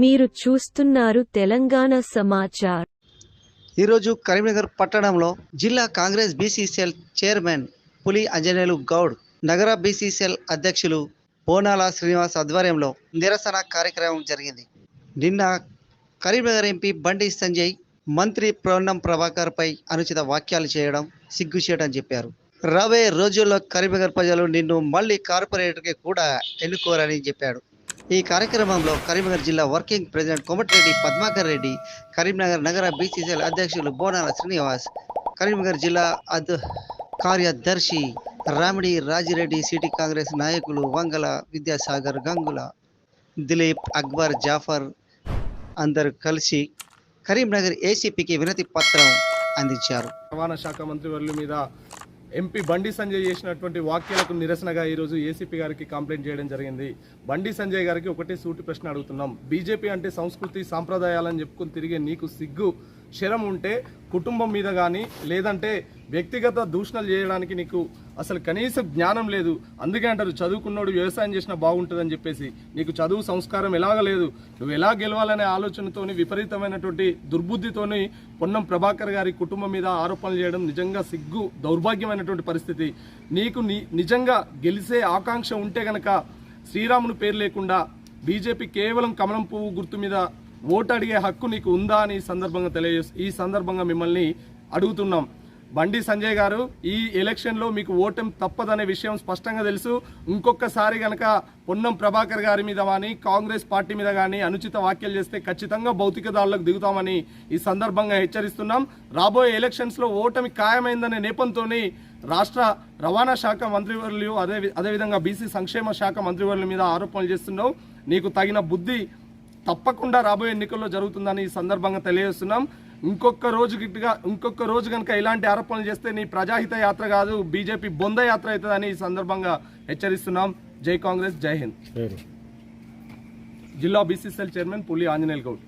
మీరు చూస్తున్నారు తెలంగాణ సమాచార్. ఈరోజు కరీంనగర్ పట్టణంలో జిల్లా కాంగ్రెస్ బీసీసీఎల్ చైర్మన్ పులి అంజనేయులు గౌడ్ నగర బీసీసీఎల్ అధ్యక్షులు బోనాల శ్రీనివాస్ ఆధ్వర్యంలో నిరసన కార్యక్రమం జరిగింది. నిన్న కరీంనగర్ ఎంపీ బండి సంజయ్ మంత్రి ప్రవణం ప్రభాకర్ పై అనుచిత వాక్యాలు చేయడం సిగ్గుచేయడం చెప్పారు. రాబోయే రోజుల్లో కరీంనగర్ ప్రజలు నిన్ను మళ్ళీ కార్పొరేటర్కి కూడా ఎన్నుకోరని చెప్పాడు. ఈ కార్యక్రమంలో కరీంనగర్ జిల్లా వర్కింగ్ ప్రెసిడెంట్ కోమటిరెడ్డి పద్మాకర్ రెడ్డి కరీంనగర్ నగర బీసీసీఎల్ అధ్యక్షులు బోనాల శ్రీనివాస్ కరీంనగర్ జిల్లా అద్ కార్యదర్శి రామిడి రాజిరెడ్డి సిటీ కాంగ్రెస్ నాయకులు వంగల విద్యాసాగర్ గంగుల దిలీప్ అక్బర్ జాఫర్ అందరు కలిసి కరీంనగర్ ఏసీపీకి వినతి పత్రం అందించారు. రవాణా శాఖ మంత్రివర్యుల మీద ఎంపీ బండి సంజయ్ చేసినటువంటి వాక్యాలకు నిరసనగా ఈరోజు ఏసీపీ గారికి కంప్లైంట్ చేయడం జరిగింది. బండి సంజయ్ గారికి ఒకటే సూటి ప్రశ్న అడుగుతున్నాం. బీజేపీ అంటే సంస్కృతి సాంప్రదాయాలని చెప్పుకుని తిరిగే నీకు సిగ్గు. శరం ఉంటే కుటుంబం మీద కానీ లేదంటే వ్యక్తిగత దూషణలు చేయడానికి నీకు అసలు కనీస జ్ఞానం లేదు. అందుకే అంటారు చదువుకున్నోడు వ్యవసాయం చేసినా బాగుంటుందని చెప్పేసి. నీకు చదువు సంస్కారం ఎలాగ లేదు. నువ్వు ఎలా గెలవాలనే ఆలోచనతోని విపరీతమైనటువంటి దుర్బుద్ధితోని పొన్నం ప్రభాకర్ గారి కుటుంబం మీద ఆరోపణలు చేయడం నిజంగా సిగ్గు దౌర్భాగ్యమైనటువంటి పరిస్థితి. నీకు నిజంగా గెలిసే ఆకాంక్ష ఉంటే గనక శ్రీరాముని పేరు లేకుండా బీజేపీ కేవలం కమలం పువ్వు గుర్తు మీద ఓటు అడిగే హక్కు నీకు ఉందా అని సందర్భంగా తెలియజేస్తూ ఈ సందర్భంగా మిమ్మల్ని అడుగుతున్నాం. బండి సంజయ్ గారు ఈ ఎలక్షన్లో మీకు ఓటం తప్పదనే విషయం స్పష్టంగా తెలుసు. ఇంకొకసారి గనక పొన్నం ప్రభాకర్ గారి మీద కానీ కాంగ్రెస్ పార్టీ మీద కానీ అనుచిత వ్యాఖ్యలు చేస్తే ఖచ్చితంగా భౌతిక దాడులకు దిగుతామని ఈ సందర్భంగా హెచ్చరిస్తున్నాం. రాబోయే ఎలక్షన్స్లో ఓటమి ఖాయమైందనే నేపంతోని రాష్ట్ర రవాణా శాఖ మంత్రివర్యులు అదే అదేవిధంగా బీసీ సంక్షేమ శాఖ మంత్రివర్యుల మీద ఆరోపణలు చేస్తున్నావు. నీకు తగిన బుద్ధి తప్పకుండా రాబోయే ఎన్నికల్లో జరుగుతుందని ఈ సందర్భంగా తెలియజేస్తున్నాం. ఇంకొక రోజు గిట్టుగా ఇంకొక రోజు కనుక ఇలాంటి ఆరోపణలు చేస్తే నీ ప్రజాహిత యాత్ర కాదు బీజేపీ బొంద యాత్ర అవుతుందని ఈ సందర్భంగా హెచ్చరిస్తున్నాం. జై కాంగ్రెస్ జై హింద్. జిల్లా బీసీసీఎల్ చైర్మన్ పులి ఆంజనేయులు గౌడ్.